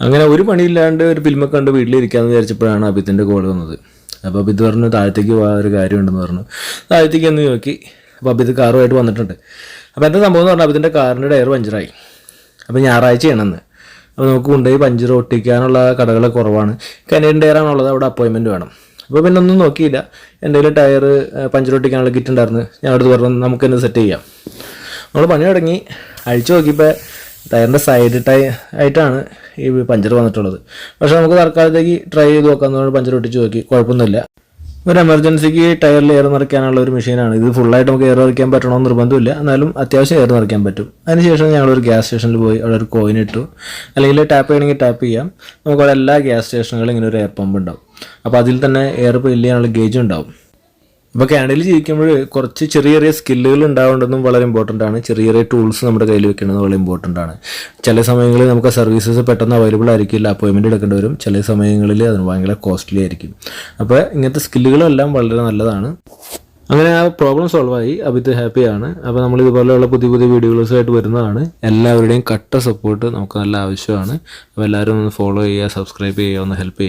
അങ്ങനെ ഒരു പണിയില്ലാണ്ട് ഒരു ഫിലിമൊക്കെ കണ്ട് വീട്ടിലിരിക്കാമെന്ന് വിചാരിച്ചപ്പോഴാണ് അഭിത്തിന്റെ കോൾ വന്നത്. അപ്പോൾ അഭിത് പറഞ്ഞു താഴത്തേക്ക് പോകാൻ ഒരു കാര്യമുണ്ടെന്ന് പറഞ്ഞു. താഴത്തേക്ക് ഒന്ന് നോക്കി. അപ്പോൾ അഭിത് കാറുമായിട്ട് വന്നിട്ടുണ്ട്. അപ്പോൾ എന്താ സംഭവം എന്ന് പറഞ്ഞാൽ അഭിത്തിന്റെ കാറിന്റെ ടയർ പഞ്ചറായി. അപ്പോൾ ഞായറാഴ്ചയാണെന്ന്. അപ്പോൾ നമുക്ക് കൊണ്ടുപോയി പഞ്ചർ ഒട്ടിക്കാനുള്ള കടകൾ കുറവാണ്. കനേഡിയൻ ടയറാണുള്ളത് അവിടെ അപ്പോയിൻമെന്റ് വേണം. അപ്പോൾ പിന്നെ ഒന്നും നോക്കിയില്ല. എന്തെങ്കിലും ടയർ പഞ്ചർ ഒട്ടിക്കാനുള്ള കിറ്റ് ഉണ്ടായിരുന്നു. ഞാൻ അടുത്ത് പറഞ്ഞു നമുക്ക് തന്നെ സെറ്റ് ചെയ്യാം. നമ്മൾ പണി തുടങ്ങി. അഴിച്ചു നോക്കിയപ്പോൾ ടയറിന്റെ സൈഡ് ടൈ ആയിട്ടാണ് ഈ പഞ്ചർ വന്നിട്ടുള്ളത്. പക്ഷെ നമുക്ക് തൽക്കാലത്തേക്ക് ട്രൈ ചെയ്ത് നോക്കാമെന്ന് പറഞ്ഞ് പഞ്ചർ ഒട്ടിച്ച് നോക്കി. കുഴപ്പമൊന്നുമില്ല. ഒരു എമർജൻസിക്ക് ടയറിൽ എയർ നിറയ്ക്കാനുള്ള ഒരു മെഷീനാണ് ഇത് ഫുള്ളായിട്ട് നമുക്ക് എയർ നിറയ്ക്കാൻ പറ്റണമെന്ന് നിർബന്ധമില്ല. എന്നാലും അത്യാവശ്യം എയർ നിറയ്ക്കാൻ പറ്റും. അതിനുശേഷം ഞങ്ങൾ ഒരു ഗ്യാസ് സ്റ്റേഷനിൽ പോയി അവിടെ ഒരു കോയിൻ ഇട്ടു. അല്ലെങ്കിൽ ടാപ്പ് ചെയ്യണമെങ്കിൽ ടാപ്പ് ചെയ്യാം. നമുക്ക് അവിടെ എല്ലാ ഗ്യാസ് സ്റ്റേഷനുകളിലും ഇങ്ങനെ ഒരു എയർ പമ്പ് ഉണ്ടാവും. അപ്പോൾ അതിൽ തന്നെ എയർ ഫില്ല് ചെയ്യാനുള്ള ഗേജ് ഉണ്ടാവും. അപ്പോൾ കാനഡയിൽ ജീവിക്കുമ്പോൾ കുറച്ച് ചെറിയ ചെറിയ സ്കില്ലുകൾ ഉണ്ടാവേണ്ടതും വളരെ ഇമ്പോർട്ടന്റ് ആണ്. ചെറിയ ചെറിയ ടൂൾസ് നമ്മുടെ കയ്യിൽ വെക്കുന്നത് വളരെ ഇമ്പോർട്ടന്റ് ആണ്. ചില സമയങ്ങളിൽ നമുക്ക് സർവീസസ് പെട്ടെന്ന് അവൈലബിൾ ആയിരിക്കില്ല. അപ്പോയിൻമെന്റ് എടുക്കേണ്ടി വരും. ചില സമയങ്ങളിൽ അത് ഭയങ്കര കോസ്റ്റ്ലി ആയിരിക്കും. അപ്പോൾ ഇങ്ങനത്തെ സ്കില്ലുകളെല്ലാം വളരെ നല്ലതാണ്. അങ്ങനെ ആ പ്രോബ്ലം സോൾവ് ആയി. അഭിത് ഹാപ്പിയാണ് അപ്പോൾ നമ്മൾ ഇതുപോലെയുള്ള പുതിയ പുതിയ വീഡിയോസുമായിട്ട് വരുന്നതാണ്. എല്ലാവരുടെയും കട്ട സപ്പോർട്ട് നമുക്ക് നല്ല ആവശ്യമാണ്. അപ്പോൾ എല്ലാവരും ഒന്ന് ഫോളോ ചെയ്യുക സബ്സ്ക്രൈബ് ചെയ്യുക ഒന്ന് ഹെൽപ്പ് ചെയ്യുക.